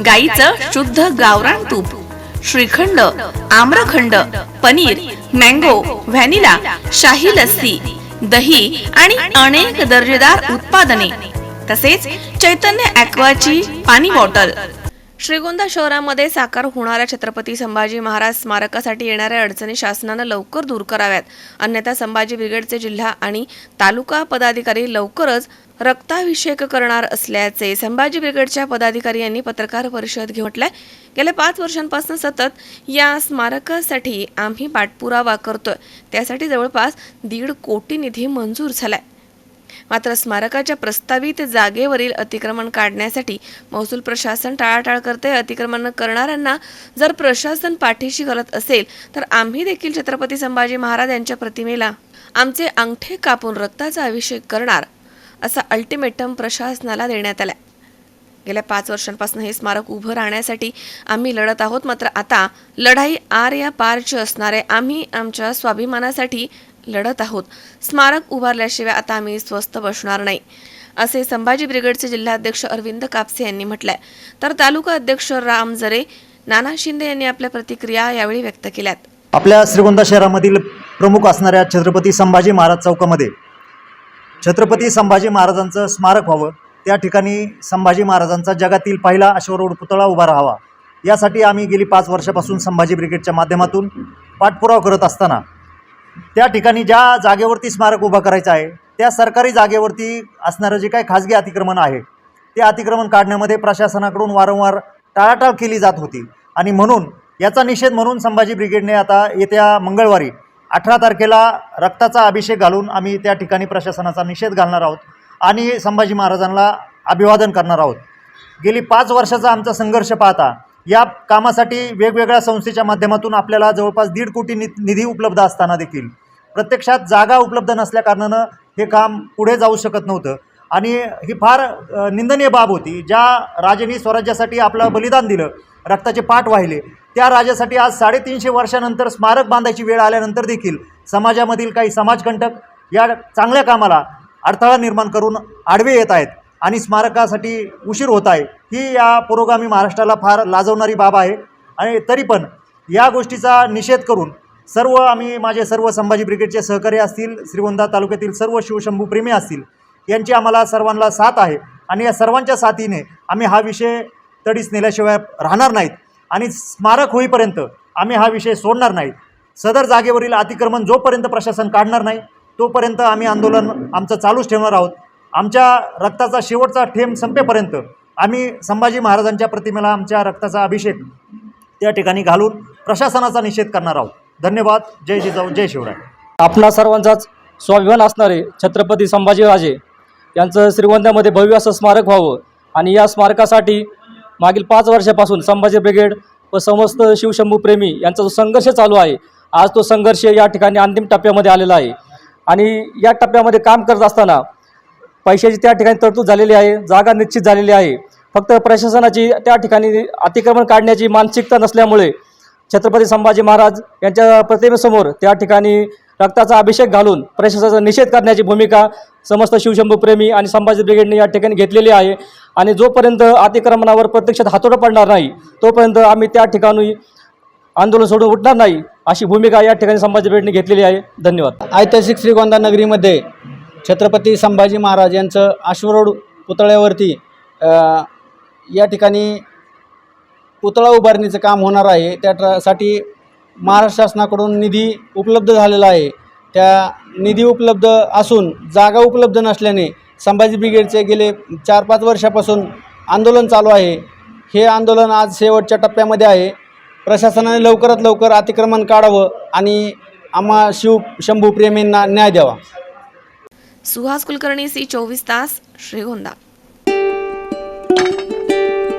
गाईचं शुद्ध गावरान तूप श्रीखंड आम्रखंड पनीर मँगो व्हॅनिला शाही लस्सी दही आणि अनेक दर्जेदार उत्पादने. तसेच चैतन्य ॲक्वाची पाणी बॉटल. श्रीगोंदा शहरामध्ये साकार होणाऱ्या छत्रपती संभाजी महाराज स्मारकासाठी येणाऱ्या अडचणी शासनानं लवकर दूर कराव्यात. अन्यथा संभाजी ब्रिगेडचे जिल्हा आणि तालुका पदाधिकारी लवकरच रक्ताभिषेक करणार असल्याचे संभाजी ब्रिगेडच्या पदाधिकारी यांनी पत्रकार परिषद घेऊन गेल्या पाच वर्षांपासून सतत या स्मारकासाठी आम्ही पाठपुरावा करतोय. त्यासाठी जवळपास दीड कोटी निधी मंजूर झालाय. मात्र स्मारकाच्या प्रस्तावित जागेवरील अतिक्रमण काढण्यासाठी महसूल प्रशासन टाळाटाळ करते. अतिक्रमण करणाऱ्यांना जर प्रशासन पाठीशी घालत असेल तर आम्ही देखील छत्रपती संभाजी महाराज यांच्या प्रतिमेला आमचे अंगठे कापून रक्ताचा अभिषेक करणार. असा अल्टिमेटम प्रशासनाला देण्यात आला गेल्या पाच वर्षांपासून हे स्मारक उभं राहण्यासाठी आम्ही लढत आहोत. मात्र आता लढाई आर या पारची असणार आहे आम्ही आमच्या स्वाभिमानासाठी लढत आहोत. स्मारक उभारल्याशिवाय आता आम्ही स्वस्थ बसणार नाही. असे संभाजी ब्रिगेडचे जिल्हाध्यक्ष अरविंद कापसे यांनी म्हटलंय. तर तालुका अध्यक्ष राम जरे नाना शिंदे यांनी आपल्या प्रतिक्रिया यावेळी व्यक्त केल्यात. आपल्या श्रीगोंदा शहरामधील प्रमुख असणाऱ्या छत्रपती संभाजी महाराज चौकामध्ये छत्रपती संभाजी महाराजांचं स्मारक व्हावं त्या ठिकाणी संभाजी महाराजांचा जगातील पहिला अश्वरूढ पुतळा उभा राहावा. यासाठी आम्ही गेली पाच वर्षापासून संभाजी ब्रिगेडच्या माध्यमातून पाठपुरावा करत असताना त्या ठिकाणी ज्या जागेवरती स्मारक उभं करायचं आहे त्या सरकारी जागेवरती असणारं जे काही खाजगी अतिक्रमण आहे ते अतिक्रमण काढण्यामध्ये प्रशासनाकडून वारंवार टाळाटाळ केली जात होती. आणि म्हणून याचा निषेध म्हणून संभाजी ब्रिगेडने आता येत्या मंगळवारी अठरा तारखेला रक्ताचा अभिषेक घालून आम्ही त्या ठिकाणी प्रशासनाचा निषेध घालणार आहोत आणि संभाजी महाराजांना अभिवादन करणार आहोत. गेली पाच वर्षाचा आमचा संघर्ष पाहता या कामासाठी वेगवेगळ्या संस्थेच्या माध्यमातून आपल्याला जवळपास दीड कोटी नि निधी उपलब्ध असताना देखील. प्रत्यक्षात जागा उपलब्ध नसल्याकारणानं हे काम पुढे जाऊ शकत नव्हतं. आणि ही फार निंदनीय बाब होती. ज्या राजेनी स्वराज्यासाठी आपलं बलिदान दिलं रक्ताचे पाठ वाहिले त्या राजासाठी आज साडेतीनशे वर्षानंतर स्मारक बांधायची वेळ आल्यानंतर देखील समाजामधील काही समाजकंटक या चांगल्या कामाला अडथळा निर्माण करून आडवे येत आहेत आणि स्मारकासाठी उशीर होत आहे. ही या पुरोगामी महाराष्ट्राला फार लाजवणारी बाब आहे. आणि तरी पण या गोष्टीचा निषेध करून सर्व आम्ही माझे सर्व संभाजी ब्रिगेडचे सहकारी असतील श्रीगोंदा तालुक्यातील सर्व शिवशंभूप्रेमी असतील यांची आम्हाला सर्वांना साथ आहे. आणि या सर्वांच्या साथीने आम्ही हा विषय तडीस नेल्याशिवाय राहणार नाहीत. आणि स्मारक होईपर्यंत आम्ही हा विषय सोडणार नाही. सदर जागेवरील अतिक्रमण जोपर्यंत प्रशासन काढणार नाही तोपर्यंत आम्ही आंदोलन आमचं चालूच ठेवणार आहोत. आमच्या रक्ताचा शेवटचा ठेंब संपेपर्यंत आम्ही संभाजी महाराजांच्या प्रतिमेला आमच्या रक्ताचा अभिषेक त्या ठिकाणी घालून प्रशासनाचा निषेध करणार आहोत. धन्यवाद. जय जिजाऊ. जय शिवराय. आपणा सर्वांचाच स्वाभिमान असणारे छत्रपती संभाजीराजे यांचं श्रीगोंद्यामध्ये भव्य असं स्मारक व्हावं आणि या स्मारकासाठी मागील पाच वर्षापासून संभाजी ब्रिगेड व समस्त शिवशंभूप्रेमी यांचा जो संघर्ष चालू आहे आज तो संघर्ष या ठिकाणी अंतिम टप्प्यामध्ये आलेला आहे. आणि या टप्प्यामध्ये काम करत असताना पैशाची त्या ठिकाणी तरतूद झालेली आहे जागा निश्चित झालेली आहे. फक्त प्रशासनाची त्या ठिकाणी अतिक्रमण काढण्याची मानसिकता नसल्यामुळे छत्रपती संभाजी महाराज यांच्या प्रतिमेसमोर त्या ठिकाणी रक्ताचा अभिषेक घालून प्रशासनाचा निषेध करण्याची भूमिका समस्त शिवशंभूप्रेमी आणि संभाजी ब्रिगेडने या ठिकाणी घेतलेली आहे. आणि जोपर्यंत अतिक्रमणावर प्रत्यक्षात हातोडं पडणार नाही तोपर्यंत आम्ही त्या ठिकाणी आंदोलन सोडून उठणार नाही अशी भूमिका या ठिकाणी संभाजी ब्रिगेडने घेतलेली आहे. धन्यवाद. ऐतिहासिक श्रीगोंदा नगरीमध्ये छत्रपती संभाजी महाराज यांचं आश्वरोड पुतळ्यावरती या ठिकाणी पुतळा उभारणीचं काम होणार आहे. त्यासाठी महाराष्ट्र शासनाकडून निधी उपलब्ध झालेला आहे. त्या निधी उपलब्ध असून जागा उपलब्ध नसल्याने संभाजी ब्रिगेडचे गेले चार पाच वर्षापासून आंदोलन चालू आहे. हे आंदोलन आज शेवटच्या टप्प्यामध्ये आहे. प्रशासनाने लवकरात लवकर अतिक्रमण काढावं आणि आम्हा शिव शंभू प्रेमींना न्याय द्यावा. सुहास कुलकर्णी सी चोवीस तास श्रीगोंदा.